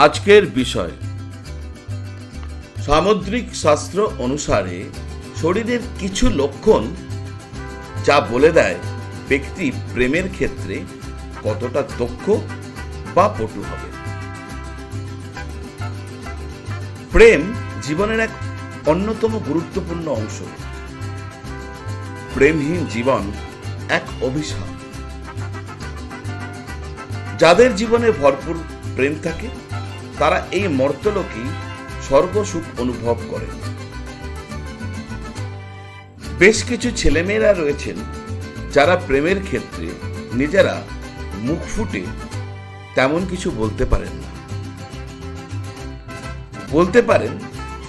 আজকের বিষয়। সামুদ্রিক শাস্ত্র অনুসারে শরীরের কিছু লক্ষণ যা বলে দেয় ব্যক্তি প্রেমের ক্ষেত্রে কতটা দক্ষ বা পটু হবে। প্রেম জীবনের এক অন্যতম গুরুত্বপূর্ণ অংশ। প্রেমহীন জীবন এক অভিশাপ। যাদের জীবনে ভরপুর প্রেম থাকে তারা এই মর্তলোকেই স্বর্গসুখ অনুভব করে। বেশ কিছু ছেলেমেয়েরা রয়েছেন যারা প্রেমের ক্ষেত্রে নিজেরা মুখ ফুটে তেমন কিছু বলতে পারেন না। বলতে পারেন,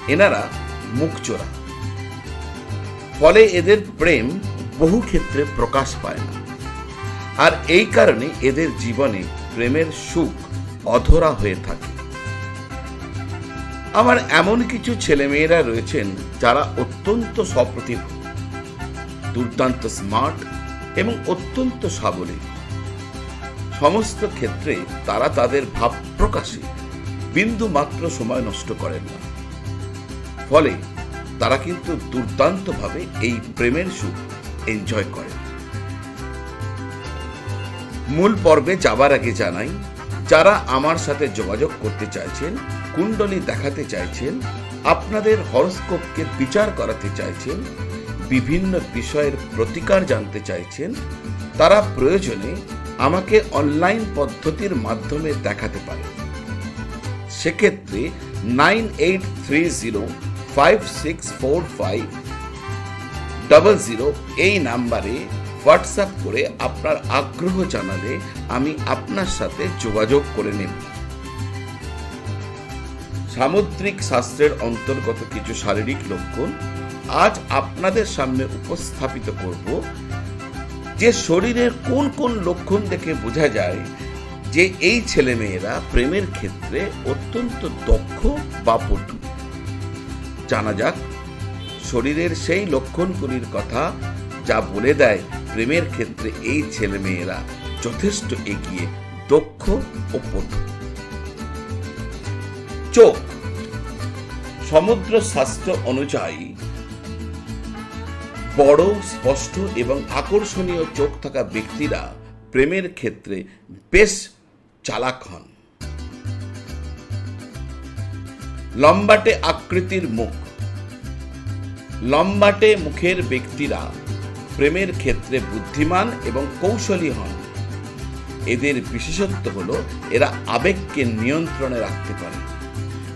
এনারা মুখ চোরা ফলে এদের প্রেম বহু ক্ষেত্রে প্রকাশ পায় না। আর এই কারণে এদের জীবনে প্রেমের সুখ অধরা হয়ে থাকে। আমার এমন কিছু ছেলেমেয়েরা রয়েছেন যারা অত্যন্ত সপ্রতিভ, দুর্দান্ত স্মার্ট এবং অত্যন্ত সাবলীল। সমস্ত ক্ষেত্রে তারা তাদের ভাব প্রকাশে বিন্দু মাত্র সময় নষ্ট করেন না। ফলে তারা কিন্তু দুর্দান্তভাবে এই প্রেমের সুখ এনজয় করেন। মূল পর্বে যাবার আগে জানাই, যারা আমার সাথে যোগাযোগ করতে চাইছেন কুণ্ডলী দেখাতে চাইছেন, আপনাদের হরস্কোপকে বিচার করাতে চাইছেন, বিভিন্ন বিষয়ের প্রতিকার জানতে চাইছেন, তারা প্রয়োজনে আমাকে অনলাইন পদ্ধতির মাধ্যমে দেখাতে পারেন। সেক্ষেত্রে nine eight three zero five six four five double zero এই নাম্বারে হোয়াটসঅ্যাপ করে আপনার আগ্রহ জানালে আমি আপনার সাথে যোগাযোগ করে নেব। সামুদ্রিক শাস্ত্রের অন্তর্গত কিছু শারীরিক লক্ষণ আজ আপনাদের সামনে উপস্থাপিত করব, যে শরীরের কোন কোন লক্ষণ দেখে বোঝা যায় যে এই ছেলেমেয়েরা প্রেমের ক্ষেত্রে অত্যন্ত দক্ষ বা পটু। জানা যাক, শরীরের সেই লক্ষণগুলির কথা যা বলে দেয় প্রেমের ক্ষেত্রে এই ছেলেমেয়েরা যথেষ্ট এগিয়ে দক্ষ ও পটু। চোখ। সমুদ্র শাস্ত্র অনুযায়ী, বড়, স্পষ্ট এবং আকর্ষণীয় চোখ থাকা ব্যক্তিরা প্রেমের ক্ষেত্রে বেশ চালাক হন। লম্বাটে আকৃতির মুখ। লম্বাটে মুখের ব্যক্তিরা প্রেমের ক্ষেত্রে বুদ্ধিমান এবং কৌশলী হন। এদের বিশেষত্ব হল, এরা আবেগকে নিয়ন্ত্রণে রাখতে পারে।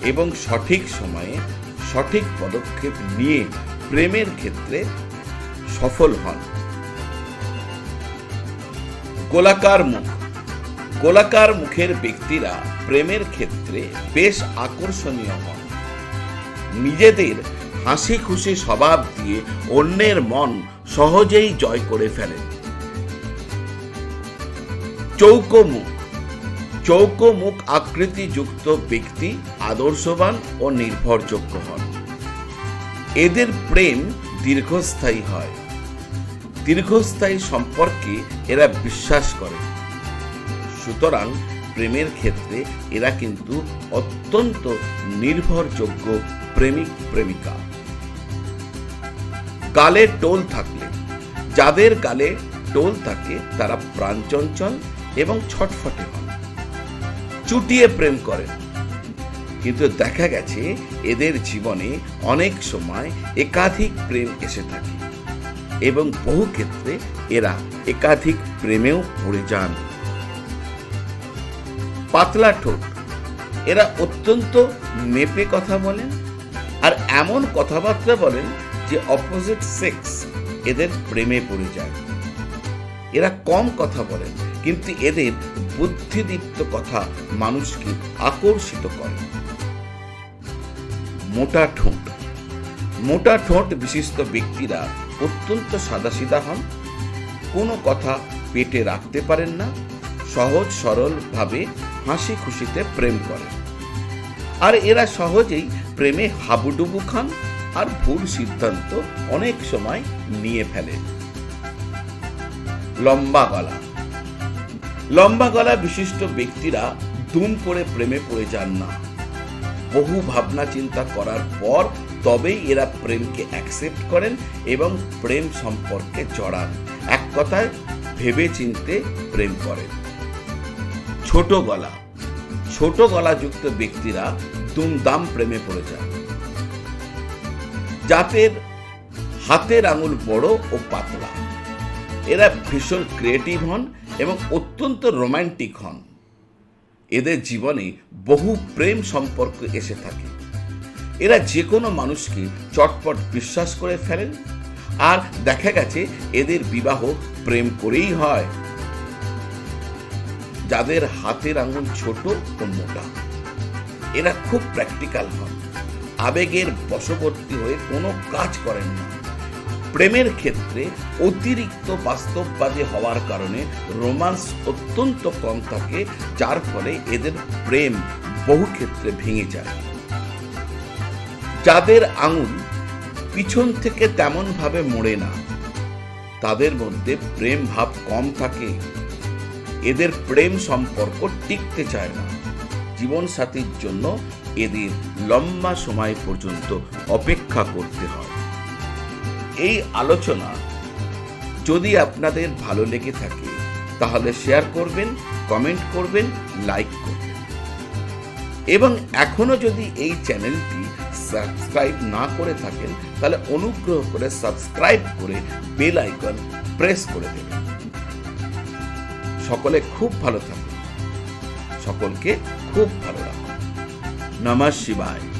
এবং সঠিক সময়ে সঠিক পদক্ষেপ নিয়ে প্রেমের ক্ষেত্রে সফল হন। গোলাকার মুখ। গোলাকার মুখের ব্যক্তিরা প্রেমের ক্ষেত্রে বেশ আকর্ষণীয় হন। নিজেদের হাসি খুশি স্বভাব দিয়ে অন্যের মন সহজেই জয় করে ফেলেন। চৌকো মুখ। চৌকো মুখ আকৃতিযুক্ত ব্যক্তি আদর্শবান ও নির্ভরযোগ্য হন। এদের প্রেম দীর্ঘস্থায়ী হয়। দীর্ঘস্থায়ী সম্পর্কে এরা বিশ্বাস করে। সুতরাং প্রেমের ক্ষেত্রে এরা কিন্তু অত্যন্ত নির্ভরযোগ্য প্রেমিক, প্রেমিকা। গালে টোল থাকলে, যাদের গালে টোল থাকে তারা প্রাণচঞ্চল এবং ছটফটে হন। চুটিয়ে প্রেম করেন। কিন্তু দেখা গেছে এদের জীবনে অনেক সময় একাধিক প্রেম এসে থাকে এবং বহু ক্ষেত্রে এরা একাধিক প্রেমেও পড়ে যান। পাতলা ঠোঁট, এরা অত্যন্ত মেপে কথা বলেন আর এমন কথাবার্তা বলেন যে অপোজিট সেক্স এদের প্রেমে পড়ে যায়। এরা কম কথা বলেন, কিন্তু এদের বুদ্ধিদীপ্ত কথা মানুষকে আকর্ষিত করে। মোটা ঠোঁট। মোটা ঠোঁট বিশিষ্ট ব্যক্তিরা অত্যন্ত সাদাসিধা হন। কোনো কথা পেটে রাখতে পারেন না। সহজ সরলভাবে হাসি খুশিতে প্রেম করেন। আর এরা সহজেই প্রেমে হাবুডুবু খান আর ভুল সিদ্ধান্ত অনেক সময় নিয়ে ফেলেন। লম্বা গলা। লম্বা গলা বিশিষ্ট ব্যক্তিরা দুম করে প্রেমে পড়ে যান না। বহু ভাবনা চিন্তা করার পর তবেই এরা প্রেমকে অ্যাকসেপ্ট করেন এবং প্রেম সম্পর্কে জড়ান। এক কথায় ভেবে চিনতে প্রেম করেন। ছোট গলা। ছোট গলাযুক্ত ব্যক্তিরা দুমদাম প্রেমে পড়ে যান। জাতের হাতের আঙুল বড় ও পাতলা। এরা ভীষণ ক্রিয়েটিভ হন এবং অত্যন্ত রোমান্টিক হন। এদের জীবনে বহু প্রেম সম্পর্ক এসে থাকে। এরা যে কোনো মানুষকে চটপট বিশ্বাস করে ফেলেন আর দেখা গেছে এদের বিবাহ প্রেম করেই হয়। যাদের হাতের আঙুল ছোট ও মোটা, এরা খুব প্র্যাকটিক্যাল হন। আবেগের বশবর্তী হয়ে কোনো কাজ করেন না। প্রেমের ক্ষেত্রে অতিরিক্ত বাস্তববাদী হওয়ার কারণে রোমান্স অত্যন্ত কম থাকে, যার ফলে এদের প্রেম বহু ক্ষেত্রে ভেঙে যায়। যাদের আঙুল পিছন থেকে তেমন ভাবে মোড়ে না, তাদের মধ্যে প্রেম ভাব কম থাকে। এদের প্রেম সম্পর্ক টিকতে চায় না। জীবনসাথীর জন্য এদের লম্বা সময় পর্যন্ত অপেক্ষা করতে হয়। এই আলোচনা যদি আপনাদের ভালো লেগে থাকে, তাহলে শেয়ার করবেন কমেন্ট করবেন লাইক করবেন। এবং এখনও যদি এই চ্যানেলটি সাবস্ক্রাইব না করে থাকেন, তাহলে অনুগ্রহ করে সাবস্ক্রাইব করে বেল আইকন প্রেস করে দেবেন। সকলে খুব ভালো থাকুন। সকলকে খুব ভালো রাখুন। নমঃ শিবায়।